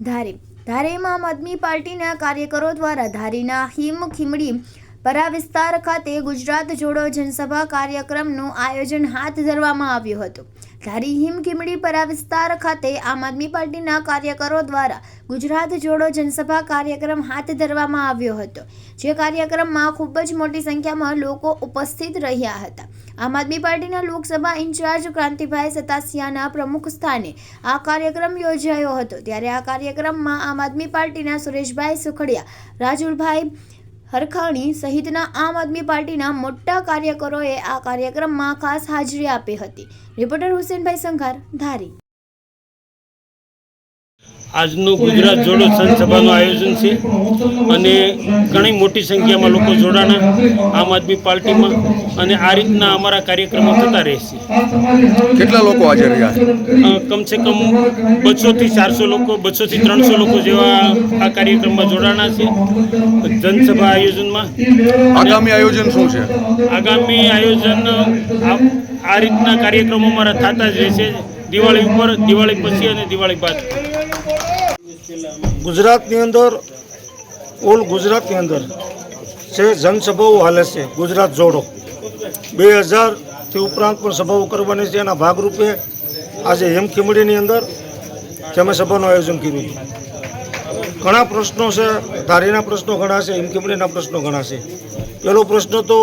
ધારી. ધારીમાં આમ આદમી પાર્ટીના કાર્યકરો દ્વારા ધારીના હિમ ખીમડી પરા વિસ્તાર ખાતે ગુજરાત જોડો જનસભા કાર્યક્રમનું આયોજન હાથ ધરવામાં આવ્યું હતું. ધારી હિમખીમડી પરા વિસ્તાર ખાતે આમ આદમી પાર્ટીના કાર્યકરો દ્વારા ગુજરાત જોડો જનસભા કાર્યક્રમ હાથ ધરવામાં આવ્યો હતો, જે કાર્યક્રમમાં ખૂબ જ મોટી સંખ્યામાં લોકો ઉપસ્થિત રહ્યા હતા. આમ આદમી પાર્ટીના લોકસભા ઇન્ચાર્જ ક્રાંતિભાઈ સતાસિયાના પ્રમુખ સ્થાને આ કાર્યક્રમ યોજાયો હતો. ત્યારે આ કાર્યક્રમમાં આમ આદમી પાર્ટીના સુરેશભાઈ સુખડિયા, રાજુલભાઈ હરખાણી સહિતના આમ આદમી પાર્ટીના મોટા કાર્યકરોએ આ કાર્યક્રમમાં ખાસ હાજરી આપી હતી. રિપોર્ટર હુસેનભાઈ સંઘાર, ધારી. આજનું ગુજરાત જોડો સંસભાનું આયોજન છે અને ઘણી મોટી સંખ્યામાં લોકો જોડાણા આમ આદમી પાર્ટીમાં અને આ રીતના અમારા કાર્યક્રમો થતા રહેશે. કેટલા લોકો હાજર રહ્યા? કમસે કમ બસોથી ચારસો લોકો બસોથી ત્રણસો લોકો જેવા આ કાર્યક્રમમાં જોડાણા છે. જનસભા આયોજનમાં. આગામી આયોજન શું છે? આગામી આયોજન આ આ રીતના કાર્યક્રમો અમારા થતા જ રહેશે. દિવાળી ઉપર દિવાળી પછી અને દિવાળી બાદ. ગુજરાતની અંદર ઓલ ગુજરાતની અંદર છે જનસભાઓ હાલે છે, ગુજરાત જોડો. બે હજારથી ઉપરાંત પણ સભાઓ કરવાની છે, એના ભાગરૂપે આજે હેમખીમડીની અંદર અમે સભાનું આયોજન કર્યું હતું ઘણા પ્રશ્નો છે, ધારીના પ્રશ્નો ઘણા છે, હિમખીમડીના પ્રશ્નો ઘણા છે. પહેલો પ્રશ્ન તો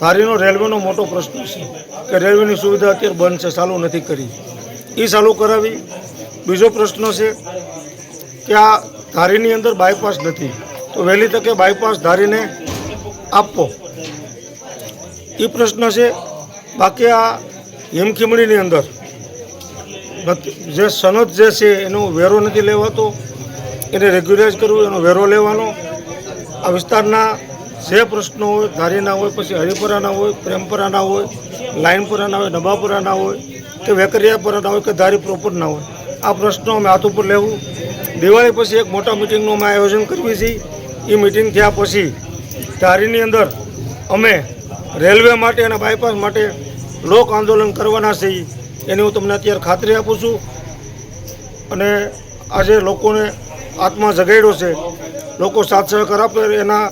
ધારીનો રેલવેનો મોટો પ્રશ્ન છે કે રેલવેની સુવિધા અત્યારે બંધ છે, ચાલુ નથી કરી. એ ચાલુ કરાવી. બીજો પ્રશ્ન છે કે આ ધારીની અંદર બાયપાસ નથી. તો વહેલી તકે બાયપાસ ધારીને આપવો એ પ્રશ્ન છે, બાકી આ હિમખીમડીની અંદર. જે સનદ જે છે, એનો વેરો નથી લેવાતો. એને રેગ્યુલાઇઝ કરવું, એનો વેરો લેવાનો. આ વિસ્તારના જે પ્રશ્નો હોય, ધારીના હોય, પછી હરિપરાના હોય, પ્રેમપરાના હોય લાઇનપુરાના હોય નભાપુરાના હોય, કે વેકરિયાપુરાના હોય, કે ધારી પ્રોપરના હોય. આ પ્રશ્નો અમે હાથ ઉપર લેવું. દિવાળી પછી એક મોટા મિટિંગનું અમે આયોજન કરવી છીએ. એ મિટિંગ થયા પછી ધારીની અંદર અમે રેલવે માટે અને બાયપાસ માટે લોક આંદોલન કરવાના છીએ. એની હું તમને અત્યારે ખાતરી આપું છું. અને આજે લોકોને આત્મા જગાડ્યો છે. લોકો સાથ સહકાર આપે એના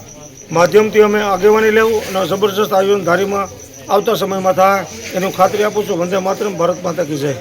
માધ્યમથી અમે આગેવાની લેવું અને જબરજસ્ત આયોજન ધારીમાં આવતા સમયમાં થાય. એની ખાતરી આપું છું. વંદે માત્ર ભારત માતા કી જય.